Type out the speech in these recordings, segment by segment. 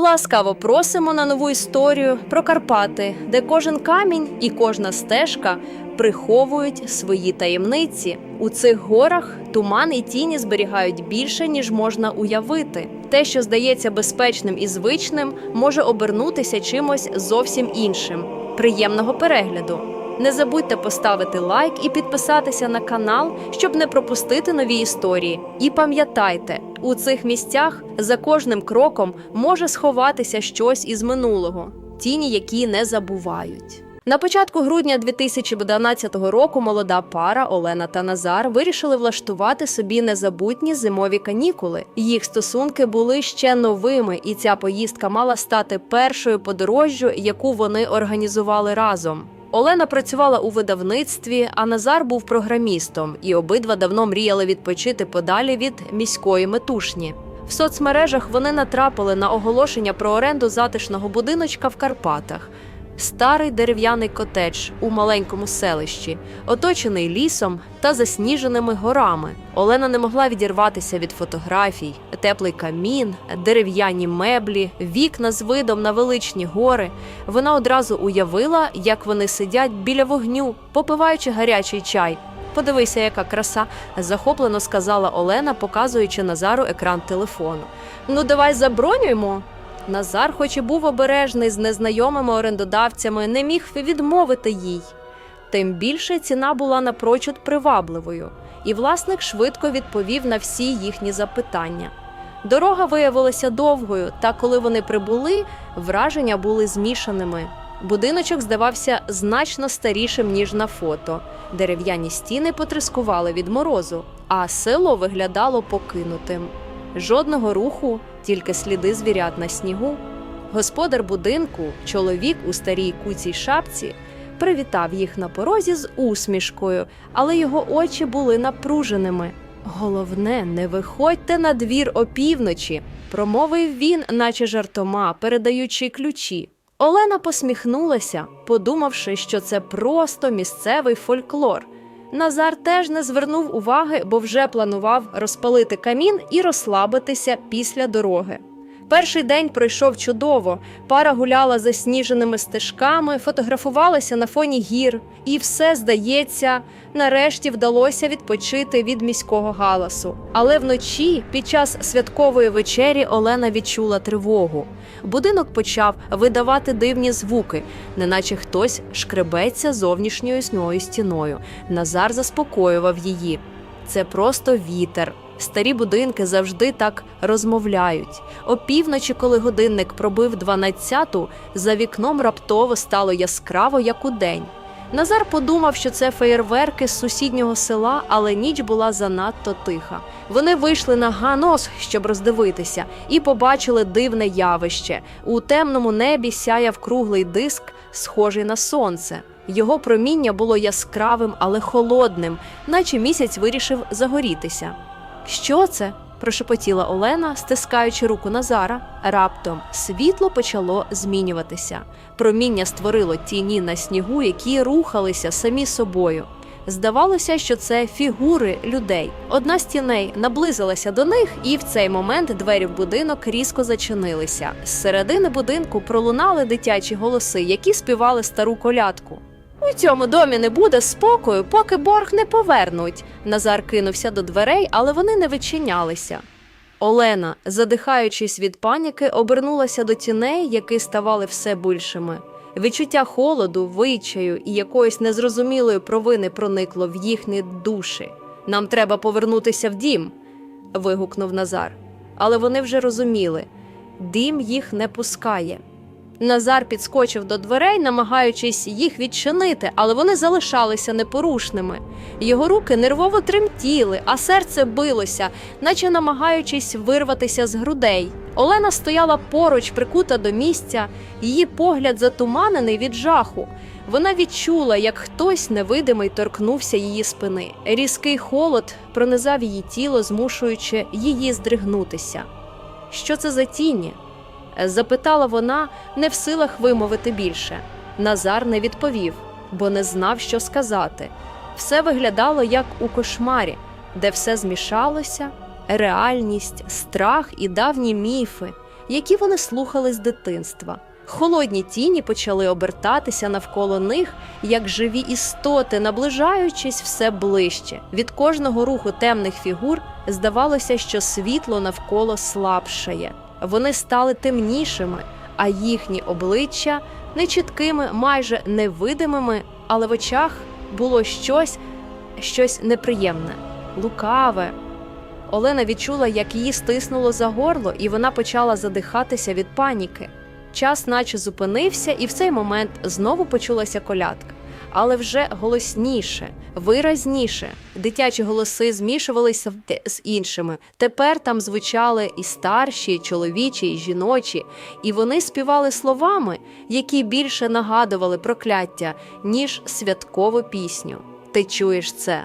Ласкаво просимо на нову історію про Карпати, де кожен камінь і кожна стежка приховують свої таємниці. У цих горах туман і тіні зберігають більше, ніж можна уявити. Те, що здається безпечним і звичним, може обернутися чимось зовсім іншим. Приємного перегляду! Не забудьте поставити лайк і підписатися на канал, щоб не пропустити нові історії. І пам'ятайте, у цих місцях за кожним кроком може сховатися щось із минулого, тіні, які не забувають. На початку грудня 2012 року молода пара Олена та Назар вирішили влаштувати собі незабутні зимові канікули. Їх стосунки були ще новими, і ця поїздка мала стати першою подорожжю, яку вони організували разом. Олена працювала у видавництві, а Назар був програмістом, і обидва давно мріяли відпочити подалі від міської метушні. В соцмережах вони натрапили на оголошення про оренду затишного будиночка в Карпатах. Старий дерев'яний котедж у маленькому селищі, оточений лісом та засніженими горами. Олена не могла відірватися від фотографій, теплий камін, дерев'яні меблі, вікна з видом на величні гори. Вона одразу уявила, як вони сидять біля вогню, попиваючи гарячий чай. Подивися, яка краса, захоплено сказала Олена, показуючи Назару екран телефону. Ну, давай забронюємо. Назар, хоч і був обережний з незнайомими орендодавцями, не міг відмовити їй. Тим більше ціна була напрочуд привабливою, і власник швидко відповів на всі їхні запитання. Дорога виявилася довгою, та коли вони прибули, враження були змішаними. Будиночок здавався значно старішим, ніж на фото. Дерев'яні стіни потрискували від морозу, а село виглядало покинутим. Жодного руху, тільки сліди звірят на снігу. Господар будинку, чоловік у старій куцій шапці, привітав їх на порозі з усмішкою, але його очі були напруженими. Головне, не виходьте на двір опівночі, промовив він, наче жартома, передаючи ключі. Олена посміхнулася, подумавши, що це просто місцевий фольклор. Назар теж не звернув уваги, бо вже планував розпалити камін і розслабитися після дороги. Перший день пройшов чудово. Пара гуляла засніженими стежками, фотографувалася на фоні гір, і все, здається, нарешті вдалося відпочити від міського галасу. Але вночі, під час святкової вечері, Олена відчула тривогу. Будинок почав видавати дивні звуки, неначе хтось шкребеться зовнішньою сною стіною. Назар заспокоював її. Це просто вітер. Старі будинки завжди так розмовляють. Опівночі, коли годинник пробив дванадцяту, за вікном раптово стало яскраво, як у день. Назар подумав, що це феєрверки з сусіднього села, але ніч була занадто тиха. Вони вийшли на ганос, щоб роздивитися, і побачили дивне явище. У темному небі сяяв круглий диск, схожий на сонце. Його проміння було яскравим, але холодним, наче місяць вирішив загорітися. Що це? прошепотіла Олена, стискаючи руку Назара. Раптом світло почало змінюватися. Проміння створило тіні на снігу, які рухалися самі собою. Здавалося, що це фігури людей. Одна з тіней наблизилася до них, і в цей момент двері в будинок різко зачинилися. З середини будинку пролунали дитячі голоси, які співали стару колядку. У цьому домі не буде спокою, поки борг не повернуть. Назар кинувся до дверей, але вони не відчинялися. Олена, задихаючись від паніки, обернулася до тіней, які ставали все більшими. Відчуття холоду, вичаю і якоїсь незрозумілої провини проникло в їхні душі. Нам треба повернутися в дім. вигукнув Назар. Але вони вже розуміли дім їх не пускає. Назар підскочив до дверей, намагаючись їх відчинити, але вони залишалися непорушними. Його руки нервово тремтіли, а серце билося, наче намагаючись вирватися з грудей. Олена стояла поруч, прикута до місця, її погляд затуманений від жаху. Вона відчула, як хтось невидимий торкнувся її спини. Різкий холод пронизав її тіло, змушуючи її здригнутися. Що це за тіні? Запитала вона, не в силах вимовити більше. Назар не відповів, бо не знав, що сказати. Все виглядало як у кошмарі, де все змішалося: реальність, страх і давні міфи. які вони слухали з дитинства. Холодні тіні почали обертатися навколо них, як живі істоти, наближаючись все ближче. Від кожного руху темних фігур здавалося, що світло навколо слабшає. Вони стали темнішими, а їхні обличчя нечіткими, майже невидимими, але в очах було щось, щось неприємне, лукаве. Олена відчула, як її стиснуло за горло, і вона почала задихатися від паніки. Час наче зупинився, і в цей момент знову почулася колядка, але вже голосніше, виразніше. Дитячі голоси змішувалися з іншими. Тепер там звучали і старші, і чоловічі, і жіночі, і вони співали словами, які більше нагадували прокляття, ніж святкову пісню. Ти чуєш це?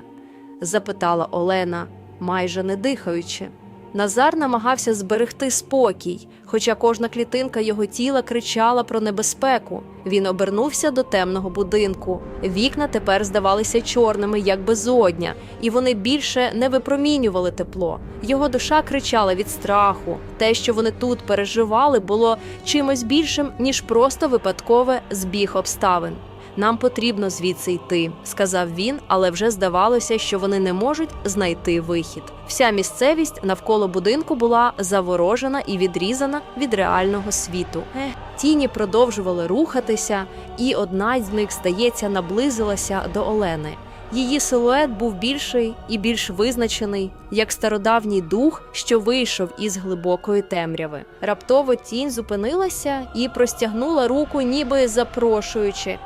запитала Олена, майже не дихаючи. Назар намагався зберегти спокій, хоча кожна клітинка його тіла кричала про небезпеку. Він обернувся до темного будинку. Вікна тепер здавалися чорними, як безодня, і вони більше не випромінювали тепло. Його душа кричала від страху. Те, що вони тут переживали, було чимось більшим, ніж просто випадкове збіг обставин. Нам потрібно звідси йти, сказав він, але вже здавалося, що вони не можуть знайти вихід. Вся місцевість навколо будинку була заворожена і відрізана від реального світу. Ех, тіні продовжували рухатися, і одна з них, здається, наблизилася до Олени. Її силует був більший і більш визначений, як стародавній дух, що вийшов із глибокої темряви. Раптово тінь зупинилася і простягнула руку, ніби запрошуючи.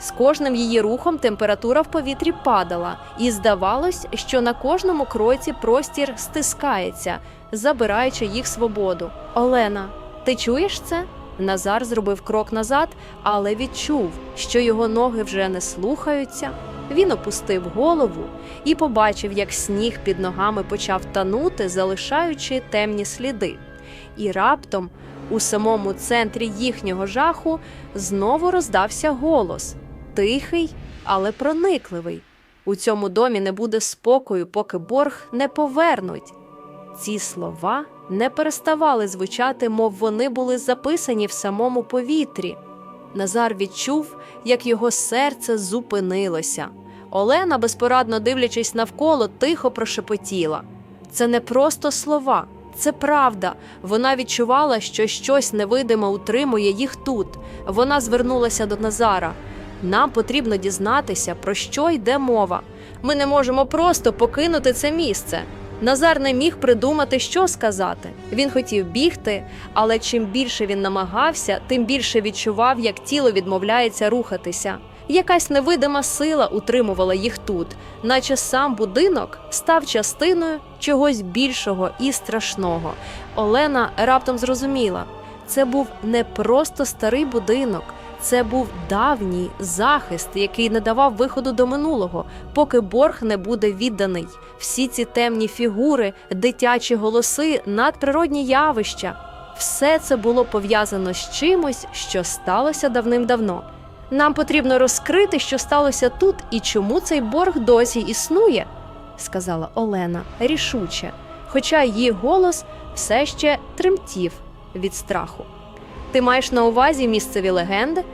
З кожним її рухом температура в повітрі падала, і здавалось, що на кожному кроці простір стискається, забираючи їх свободу. Олена, ти чуєш це? Назар зробив крок назад, але відчув, що його ноги вже не слухаються. Він опустив голову і побачив, як сніг під ногами почав танути, залишаючи темні сліди. І раптом, у самому центрі їхнього жаху, знову роздався голос тихий, але проникливий. У цьому домі не буде спокою, поки борг не повернуть. Ці слова не переставали звучати, мов вони були записані в самому повітрі. Назар відчув, як його серце зупинилося. Олена, безпорадно дивлячись навколо, тихо прошепотіла. Це не просто слова, це правда. Вона відчувала, що щось невидиме утримує їх тут. Вона звернулася до Назара. Нам потрібно дізнатися, про що йде мова. Ми не можемо просто покинути це місце. Назар не міг придумати, що сказати. Він хотів бігти, але чим більше він намагався, тим більше відчував, як тіло відмовляється рухатися. Якась невидима сила утримувала їх тут, наче сам будинок став частиною чогось більшого і страшного. Олена раптом зрозуміла, це був не просто старий будинок. Це був давній захист, який не давав виходу до минулого, поки борг не буде відданий. Всі ці темні фігури, дитячі голоси, надприродні явища все це було пов'язано з чимось, що сталося давним-давно. Нам потрібно розкрити, що сталося тут і чому цей борг досі існує, сказала Олена рішуче, хоча її голос все ще тремтів від страху. Ти маєш на увазі місцеві легенди?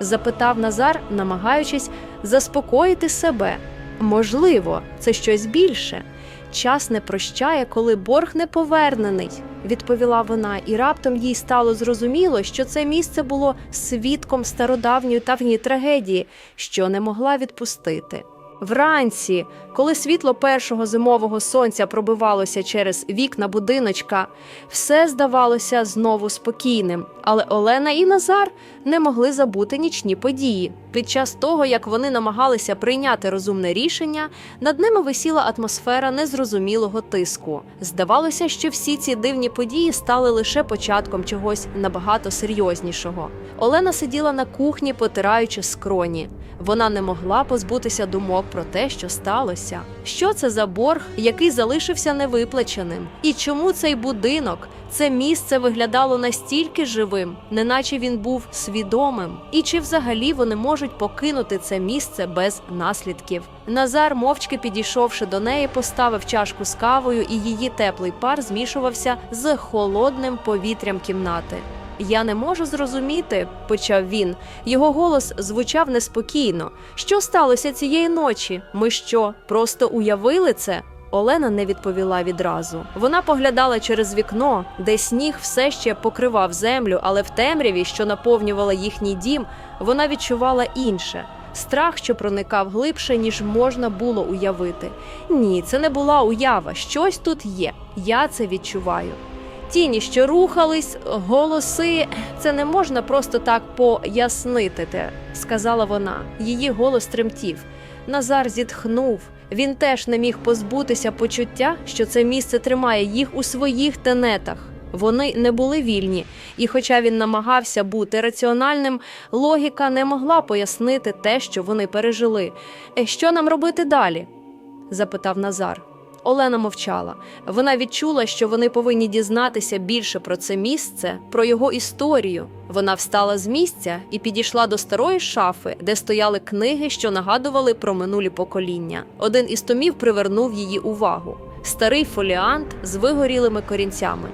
запитав Назар, намагаючись заспокоїти себе. Можливо, це щось більше. Час не прощає, коли борг не повернений, відповіла вона, і раптом їй стало зрозуміло, що це місце було свідком стародавньої давньої трагедії, що не могла відпустити. Вранці, коли світло першого зимового сонця пробивалося через вікна будиночка, все здавалося знову спокійним, але Олена і Назар не могли забути нічні події. Під час того, як вони намагалися прийняти розумне рішення, над ними висіла атмосфера незрозумілого тиску. Здавалося, що всі ці дивні події стали лише початком чогось набагато серйознішого. Олена сиділа на кухні, потираючи скроні. Вона не могла позбутися думок про те, що сталося. Що це за борг, який залишився невиплаченим? І чому цей будинок, Це місце виглядало настільки живим, неначе він був свідомим. І чи взагалі вони можуть покинути це місце без наслідків? Назар, мовчки підійшовши до неї, поставив чашку з кавою, і її теплий пар змішувався з холодним повітрям кімнати. Я не можу зрозуміти, почав він. Його голос звучав неспокійно. Що сталося цієї ночі? Ми що, просто уявили це? Олена не відповіла відразу. Вона поглядала через вікно, де сніг все ще покривав землю, але в темряві, що наповнювала їхній дім, вона відчувала інше. Страх, що проникав глибше, ніж можна було уявити. Ні, це не була уява. Щось тут є. Я це відчуваю. Тіні, що рухались, голоси, це не можна просто так пояснити, сказала вона. Її голос тремтів. Назар зітхнув. Він теж не міг позбутися почуття, що це місце тримає їх у своїх тенетах. Вони не були вільні, і, хоча він намагався бути раціональним, логіка не могла пояснити те, що вони пережили. «Е, Що нам робити далі? запитав Назар. Олена мовчала. Вона відчула, що вони повинні дізнатися більше про це місце, про його історію. Вона встала з місця і підійшла до старої шафи, де стояли книги, що нагадували про минулі покоління. Один із томів привернув її увагу: старий фоліант з вигорілими корінцями.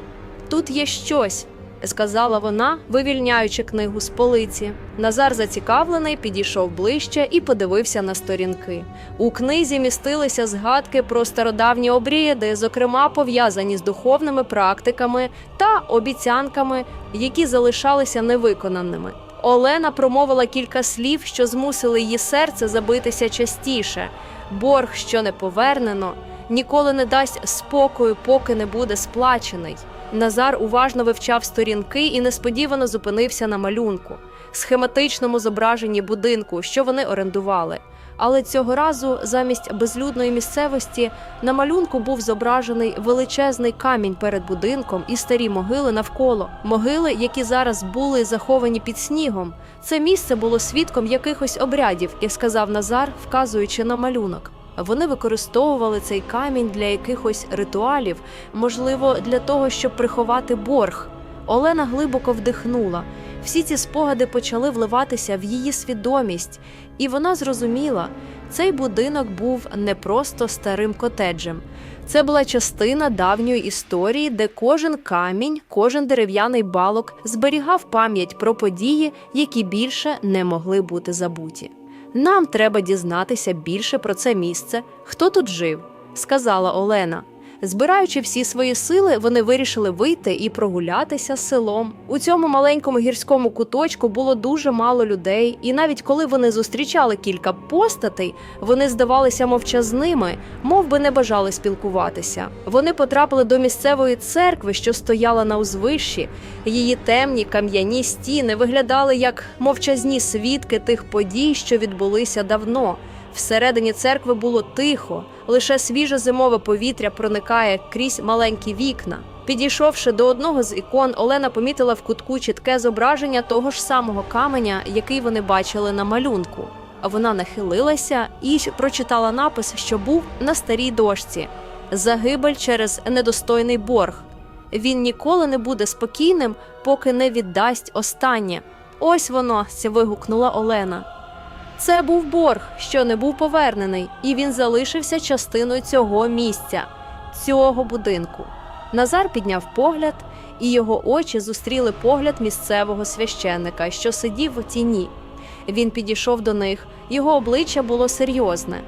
Тут є щось, сказала вона, вивільняючи книгу з полиці. Назар, зацікавлений, підійшов ближче і подивився на сторінки. У книзі містилися згадки про стародавні обряди, зокрема пов'язані з духовними практиками та обіцянками, які залишалися невиконаними. Олена промовила кілька слів, що змусили її серце забитися частіше. Борг, що не повернено, ніколи не дасть спокою, поки не буде сплачений. Назар уважно вивчав сторінки і несподівано зупинився на малюнку, схематичному зображенні будинку, що вони орендували. Але цього разу замість безлюдної місцевості на малюнку був зображений величезний камінь перед будинком і старі могили навколо, могили, які зараз були заховані під снігом. Це місце було свідком якихось обрядів, як сказав Назар, вказуючи на малюнок. Вони використовували цей камінь для якихось ритуалів, можливо, для того, щоб приховати борг. Олена глибоко вдихнула. Всі ці спогади почали вливатися в її свідомість, і вона зрозуміла, цей будинок був не просто старим котеджем. Це була частина давньої історії, де кожен камінь, кожен дерев'яний балок зберігав пам'ять про події, які більше не могли бути забуті. Нам треба дізнатися більше про це місце, хто тут жив, сказала Олена. Збираючи всі свої сили, вони вирішили вийти і прогулятися селом. У цьому маленькому гірському куточку було дуже мало людей, і навіть коли вони зустрічали кілька постатей, вони здавалися мовчазними, мов би не бажали спілкуватися. Вони потрапили до місцевої церкви, що стояла на узвищі. Її темні кам'яні стіни виглядали як мовчазні свідки тих подій, що відбулися давно. Всередині церкви було тихо, лише свіже зимове повітря проникає крізь маленькі вікна. Підійшовши до одного з ікон, Олена помітила в кутку чітке зображення того ж самого каменя, який вони бачили на малюнку. Вона нахилилася і прочитала напис, що був на старій дошці: Загибель через недостойний борг. Він ніколи не буде спокійним, поки не віддасть останнє. Ось воно, це вигукнула Олена. Це був борг, що не був повернений, і він залишився частиною цього місця, цього будинку. Назар підняв погляд, і його очі зустріли погляд місцевого священника, що сидів у тіні. Він підійшов до них, його обличчя було серйозне.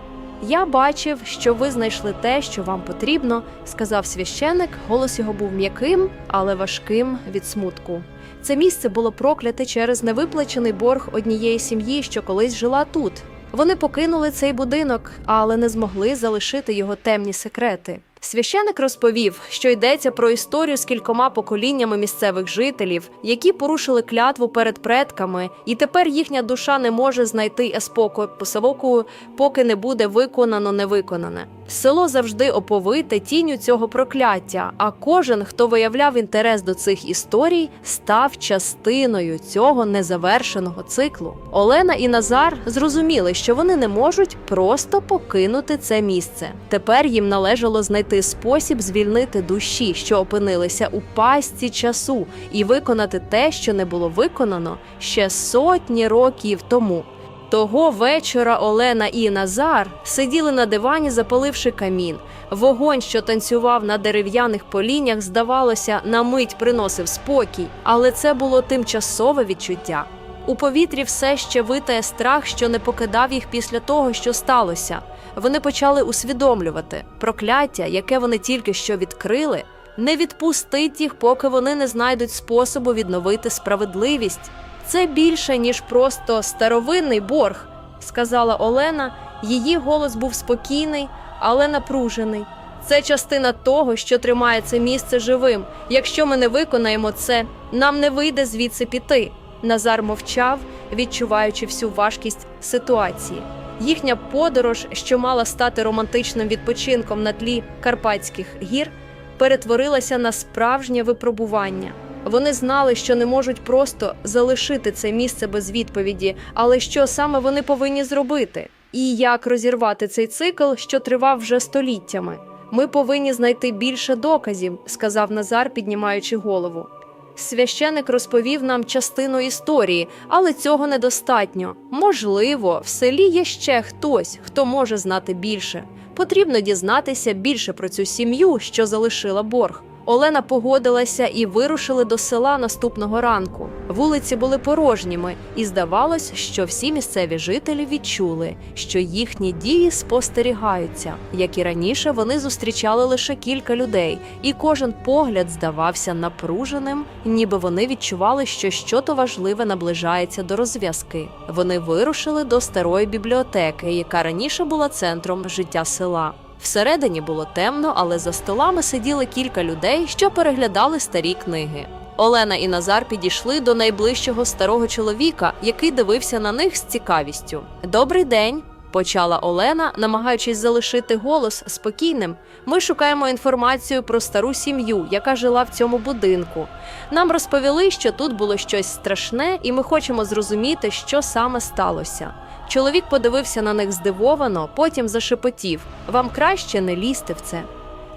Я бачив, що ви знайшли те, що вам потрібно, сказав священик. Голос його був м'яким, але важким від смутку. Це місце було прокляте через невиплачений борг однієї сім'ї, що колись жила тут. Вони покинули цей будинок, але не змогли залишити його темні секрети. Священик розповів, що йдеться про історію з кількома поколіннями місцевих жителів, які порушили клятву перед предками, і тепер їхня душа не може знайти спокою по совоку, поки не буде виконано невиконане. Село завжди оповите тінню цього прокляття. А кожен, хто виявляв інтерес до цих історій, став частиною цього незавершеного циклу. Олена і Назар зрозуміли, що вони не можуть просто покинути це місце. Тепер їм належало знайти знайти спосіб звільнити душі, що опинилися у пастці часу, і виконати те, що не було виконано ще сотні років тому. Того вечора Олена і Назар сиділи на дивані, запаливши камін. Вогонь, що танцював на дерев'яних поліннях, здавалося, на мить приносив спокій, але це було тимчасове відчуття. У повітрі все ще витає страх, що не покидав їх після того, що сталося. Вони почали усвідомлювати прокляття, яке вони тільки що відкрили, не відпустить їх, поки вони не знайдуть способу відновити справедливість. Це більше, ніж просто старовинний борг, сказала Олена. Її голос був спокійний, але напружений. Це частина того, що тримає це місце живим. Якщо ми не виконаємо це, нам не вийде звідси піти. Назар мовчав, відчуваючи всю важкість ситуації. Їхня подорож, що мала стати романтичним відпочинком на тлі Карпатських гір, перетворилася на справжнє випробування. Вони знали, що не можуть просто залишити це місце без відповіді, але що саме вони повинні зробити, і як розірвати цей цикл, що тривав вже століттями. Ми повинні знайти більше доказів, сказав Назар, піднімаючи голову. Священик розповів нам частину історії, але цього недостатньо. Можливо, в селі є ще хтось, хто може знати більше. Потрібно дізнатися більше про цю сім'ю, що залишила борг. Олена погодилася і вирушили до села наступного ранку. Вулиці були порожніми, і здавалось, що всі місцеві жителі відчули, що їхні дії спостерігаються. Як і раніше, вони зустрічали лише кілька людей, і кожен погляд здавався напруженим, ніби вони відчували, що щось важливе наближається до розв'язки. Вони вирушили до старої бібліотеки, яка раніше була центром життя села. Всередині було темно, але за столами сиділи кілька людей, що переглядали старі книги. Олена і Назар підійшли до найближчого старого чоловіка, який дивився на них з цікавістю. Добрий день. Почала Олена, намагаючись залишити голос спокійним. Ми шукаємо інформацію про стару сім'ю, яка жила в цьому будинку. Нам розповіли, що тут було щось страшне, і ми хочемо зрозуміти, що саме сталося. Чоловік подивився на них здивовано, потім зашепотів: вам краще не лізти в це.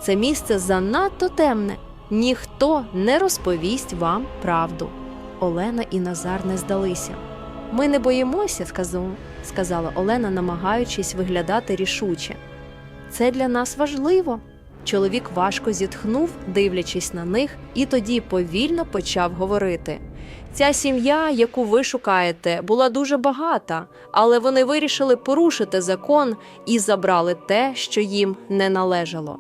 Це місце занадто темне. Ніхто не розповість вам правду. Олена і Назар не здалися. Ми не боїмося, сказав, сказала Олена, намагаючись виглядати рішуче. Це для нас важливо. Чоловік важко зітхнув, дивлячись на них, і тоді повільно почав говорити. Ця сім'я, яку ви шукаєте, була дуже багата, але вони вирішили порушити закон і забрали те, що їм не належало.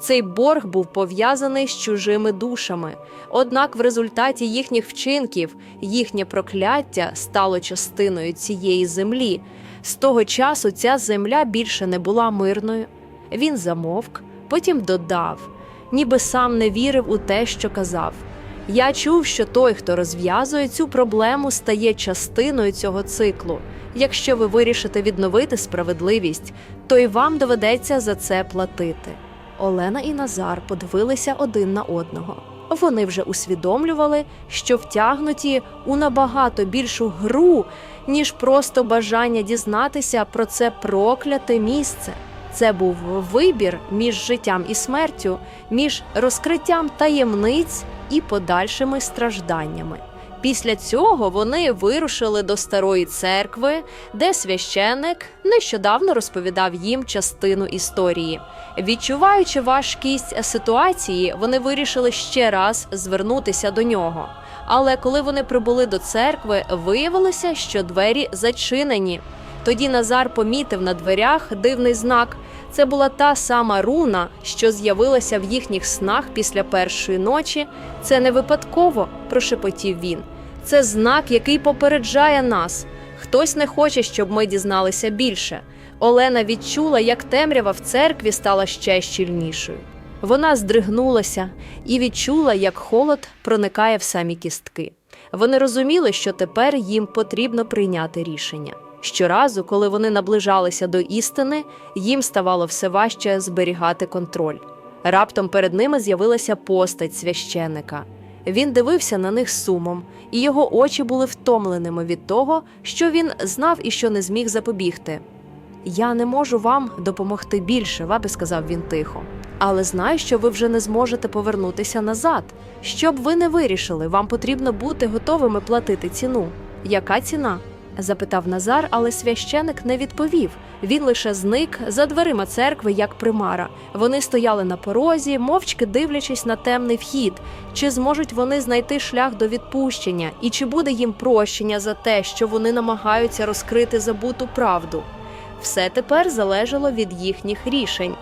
Цей борг був пов'язаний з чужими душами. Однак, в результаті їхніх вчинків їхнє прокляття стало частиною цієї землі. З того часу ця земля більше не була мирною. Він замовк, потім додав, ніби сам не вірив у те, що казав. Я чув, що той, хто розв'язує цю проблему, стає частиною цього циклу. Якщо ви вирішите відновити справедливість, то й вам доведеться за це платити. Олена і Назар подивилися один на одного. Вони вже усвідомлювали, що втягнуті у набагато більшу гру, ніж просто бажання дізнатися про це прокляте місце. Це був вибір між життям і смертю, між розкриттям таємниць і подальшими стражданнями. Після цього вони вирушили до старої церкви, де священник нещодавно розповідав їм частину історії. Відчуваючи важкість ситуації, вони вирішили ще раз звернутися до нього. Але коли вони прибули до церкви, виявилося, що двері зачинені. Тоді Назар помітив на дверях дивний знак. Це була та сама руна, що з'явилася в їхніх снах після першої ночі. Це не випадково, прошепотів він. Це знак, який попереджає нас. Хтось не хоче, щоб ми дізналися більше. Олена відчула, як темрява в церкві стала ще щільнішою. Вона здригнулася і відчула, як холод проникає в самі кістки. Вони розуміли, що тепер їм потрібно прийняти рішення. Щоразу, коли вони наближалися до істини, їм ставало все важче зберігати контроль. Раптом перед ними з'явилася постать священика. Він дивився на них сумом, і його очі були втомленими від того, що він знав і що не зміг запобігти. Я не можу вам допомогти більше, ваби сказав він тихо. Але знаю, що ви вже не зможете повернутися назад. Щоб ви не вирішили, вам потрібно бути готовими платити ціну. Яка ціна? Запитав Назар, але священик не відповів. Він лише зник за дверима церкви, як примара. Вони стояли на порозі, мовчки дивлячись на темний вхід. Чи зможуть вони знайти шлях до відпущення, і чи буде їм прощення за те, що вони намагаються розкрити забуту правду? Все тепер залежало від їхніх рішень.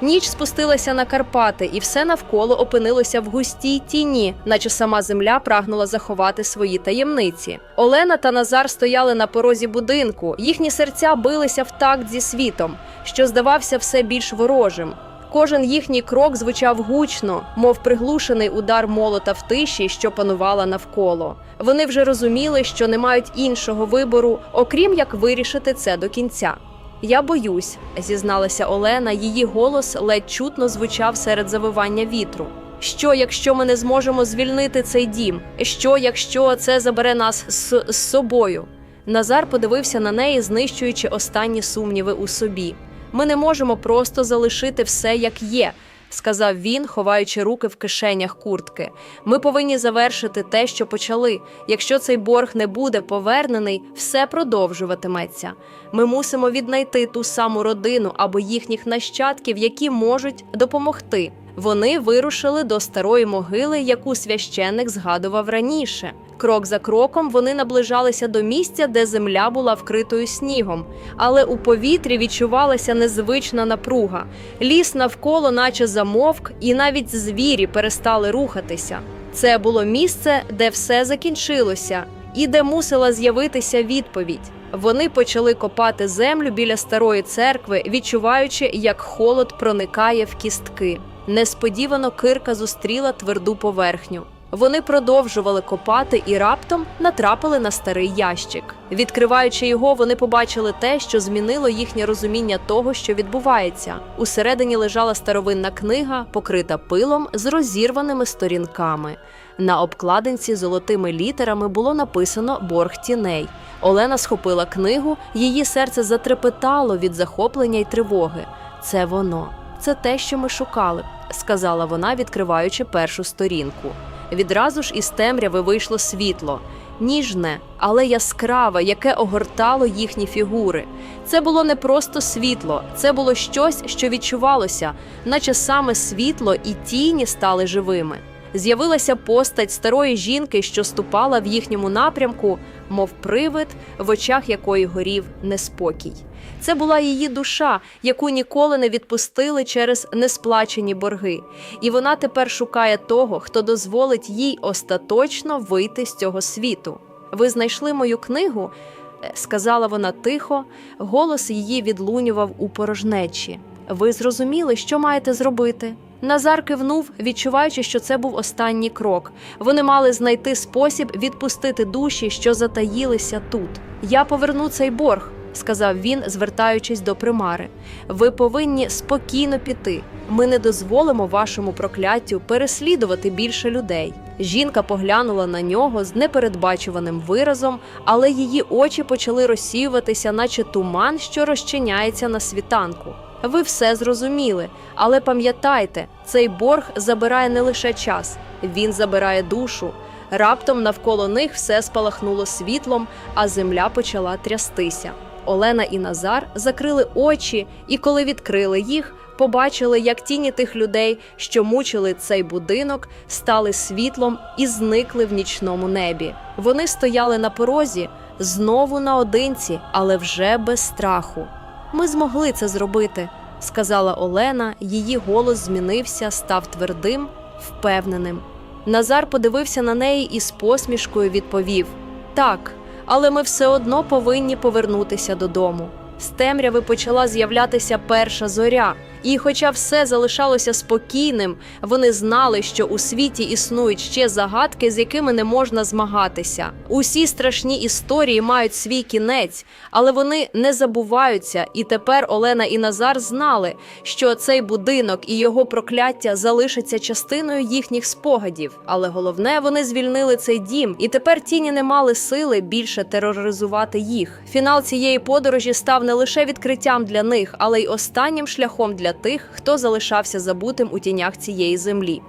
Ніч спустилася на Карпати, і все навколо опинилося в густій тіні, наче сама земля прагнула заховати свої таємниці. Олена та Назар стояли на порозі будинку. Їхні серця билися в такт зі світом, що здавався все більш ворожим. Кожен їхній крок звучав гучно, мов приглушений удар молота в тиші, що панувала навколо. Вони вже розуміли, що не мають іншого вибору, окрім як вирішити це до кінця. Я боюсь, зізналася Олена. Її голос ледь чутно звучав серед завивання вітру. Що, якщо ми не зможемо звільнити цей дім? Що, якщо це забере нас з, з собою? Назар подивився на неї, знищуючи останні сумніви у собі. Ми не можемо просто залишити все як є, сказав він, ховаючи руки в кишенях куртки. Ми повинні завершити те, що почали. Якщо цей борг не буде повернений, все продовжуватиметься. Ми мусимо віднайти ту саму родину або їхніх нащадків, які можуть допомогти. Вони вирушили до старої могили, яку священник згадував раніше. Крок за кроком вони наближалися до місця, де земля була вкритою снігом, але у повітрі відчувалася незвична напруга. Ліс навколо, наче замовк, і навіть звірі перестали рухатися. Це було місце, де все закінчилося, і де мусила з'явитися відповідь. Вони почали копати землю біля старої церкви, відчуваючи, як холод проникає в кістки. Несподівано кирка зустріла тверду поверхню. Вони продовжували копати і раптом натрапили на старий ящик. Відкриваючи його, вони побачили те, що змінило їхнє розуміння того, що відбувається. Усередині лежала старовинна книга, покрита пилом з розірваними сторінками. На обкладинці золотими літерами було написано борг тіней. Олена схопила книгу, її серце затрепетало від захоплення й тривоги. Це воно, це те, що ми шукали, сказала вона, відкриваючи першу сторінку. Відразу ж із темряви вийшло світло, ніжне, але яскраве, яке огортало їхні фігури. Це було не просто світло, це було щось, що відчувалося, наче саме світло і тіні стали живими. З'явилася постать старої жінки, що ступала в їхньому напрямку, мов привид, в очах якої горів неспокій. Це була її душа, яку ніколи не відпустили через несплачені борги, і вона тепер шукає того, хто дозволить їй остаточно вийти з цього світу. Ви знайшли мою книгу, Е, сказала вона тихо, голос її відлунював у порожнечі. Ви зрозуміли, що маєте зробити? Назар кивнув, відчуваючи, що це був останній крок. Вони мали знайти спосіб відпустити душі, що затаїлися тут. Я поверну цей борг, сказав він, звертаючись до примари. Ви повинні спокійно піти. Ми не дозволимо вашому прокляттю переслідувати більше людей. Жінка поглянула на нього з непередбачуваним виразом, але її очі почали розсіюватися, наче туман, що розчиняється на світанку. Ви все зрозуміли, але пам'ятайте, цей борг забирає не лише час, він забирає душу. Раптом навколо них все спалахнуло світлом, а земля почала трястися. Олена і Назар закрили очі, і коли відкрили їх, побачили, як тіні тих людей, що мучили цей будинок, стали світлом і зникли в нічному небі. Вони стояли на порозі знову наодинці, але вже без страху. Ми змогли це зробити, сказала Олена. Її голос змінився, став твердим, впевненим. Назар подивився на неї і з посмішкою відповів: Так, але ми все одно повинні повернутися додому. З темряви почала з'являтися перша зоря, і, хоча все залишалося спокійним, вони знали, що у світі існують ще загадки, з якими не можна змагатися. Усі страшні історії мають свій кінець, але вони не забуваються. І тепер Олена і Назар знали, що цей будинок і його прокляття залишаться частиною їхніх спогадів. Але головне, вони звільнили цей дім, і тепер тіні не мали сили більше тероризувати їх. Фінал цієї подорожі став не лише відкриттям для них, але й останнім шляхом для тих, хто залишався забутим у тінях цієї землі.